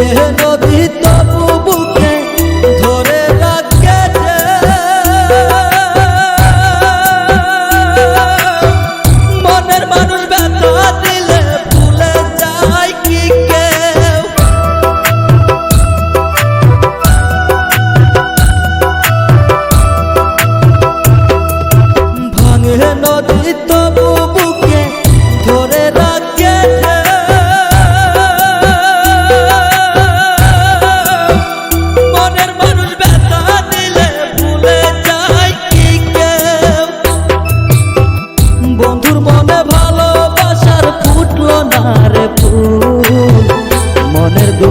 ভাঙে